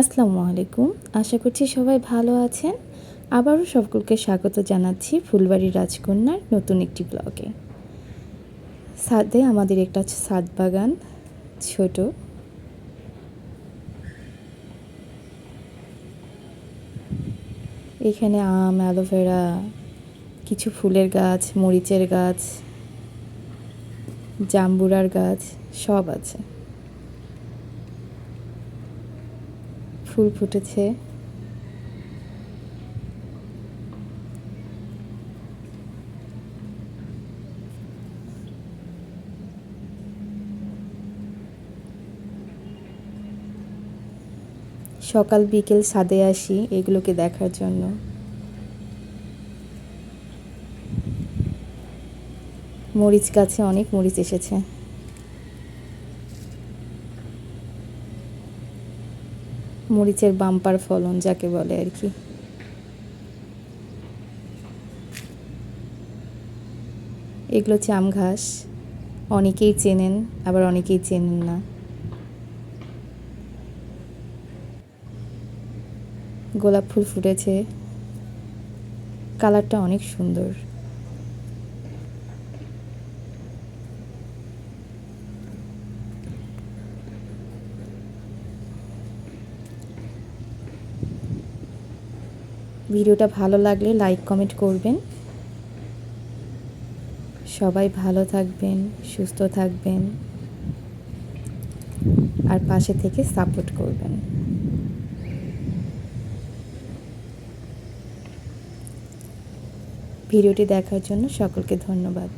আসসালামু আলাইকুম। আশা করছি সবাই ভালো আছেন। আবারও সকলকে স্বাগত জানাচ্ছি ফুলবাড়ি রাজকন্যার নতুন একটি ব্লগে ছাদে আমাদের একটা ছাদ বাগান, ছোট। এখানে আম, অ্যালোভেরা, কিছু ফুলের গাছ, মরিচের গাছ, জাম্বুরার গাছ, সব আছে। ফুল ফুটেছে। সকাল বিকেল ছাদে আসি এগুলোকে দেখার জন্য। মরিচ গাছে অনেক মরিচ এসেছে। মরিচের বাম্পার ফলন যাকে বলে আর কি। এগুলো চাম ঘাস। অনেকেই চেনেন, আবার অনেকেই চেনেন না। গোলাপ ফুল ফুটেছে। কালারটা অনেক সুন্দর। ভিডিওটা ভালো লাগলে লাইক, কমেন্ট করবেন। সবাই ভালো থাকবেন, সুস্থ থাকবেন। আর পাশে থেকে সাপোর্ট করবেন। ভিডিওটি দেখার জন্য সকলকে ধন্যবাদ।